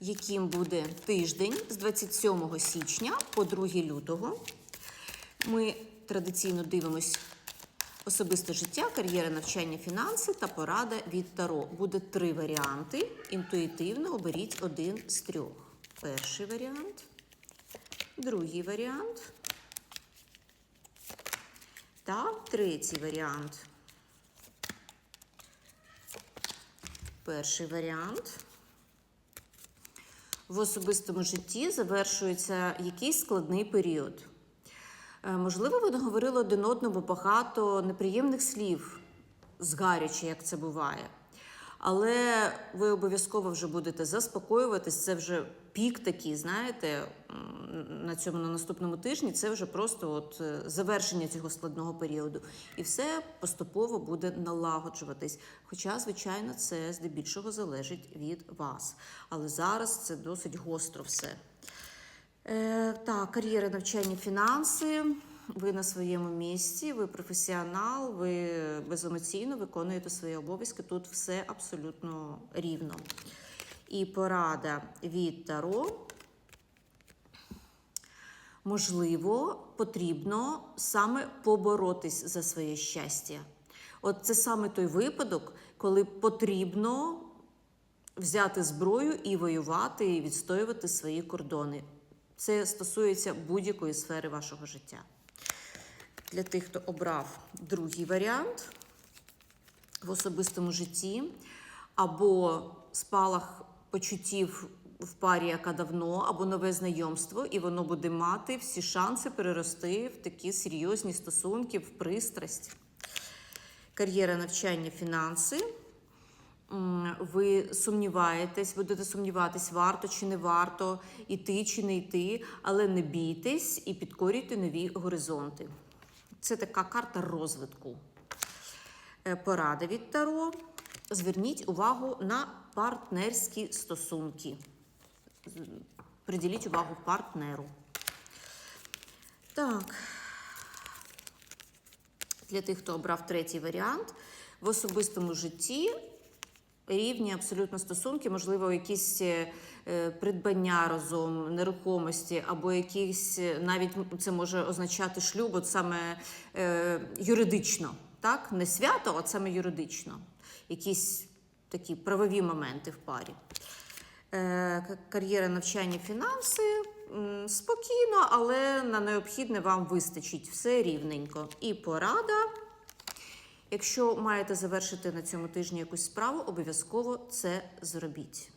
яким буде тиждень з 27 січня по 2 лютого. Ми традиційно дивимось особисте життя, кар'єра, навчання, фінанси та порада від Таро. Буде три варіанти. Інтуїтивно оберіть один з трьох. Перший варіант, другий варіант та третій варіант. Перший варіант. В особистому житті завершується якийсь складний період. Е, Можливо, ви наговорили один одному багато неприємних слів згаряче, як це буває. Але ви обов'язково вже будете заспокоюватись. Це вже пік такий, знаєте, на цьому на наступному тижні. Це вже просто от е, завершення цього складного періоду. І все поступово буде налагоджуватись. Хоча, звичайно, це здебільшого залежить від вас. Але зараз це досить гостро все. Е, так, кар'єра, навчання, фінанси. Ви на своєму місці, ви професіонал, ви беземоційно виконуєте свої обов'язки. Тут все абсолютно рівно. І порада від Таро. Можливо, потрібно саме поборотись за своє щастя. От це саме той випадок, коли потрібно взяти зброю і воювати, і відстоювати свої кордони. Це стосується будь-якої сфери вашого життя. Для тих, хто обрав другий варіант в особистому житті, або спалах почуттів в парі, яка давно, або нове знайомство, і воно буде мати всі шанси перерости в такі серйозні стосунки, в пристрасть. Кар'єра, навчання, фінанси. Ви сумніваєтесь, будете сумніватись, варто чи не варто йти чи не йти, але не бійтесь і підкорюйте нові горизонти. Це така карта розвитку. Поради Порада від Таро. Зверніть увагу на партнерські стосунки. Приділіть увагу партнеру. Так. Для тих, хто обрав третій варіант, в особистому житті рівні абсолютно стосунки, можливо, якісь е, е, придбання разом, нерухомості, або якісь е, навіть це може означати шлюб, от саме е, юридично, так? Не свято, а саме юридично. Якісь такі правові моменти в парі. Е, кар'єра, навчання, фінанси спокійно, але на необхідне вам вистачить все рівненько. І порада. Якщо маєте завершити на цьому тижні якусь справу, обов'язково це зробіть.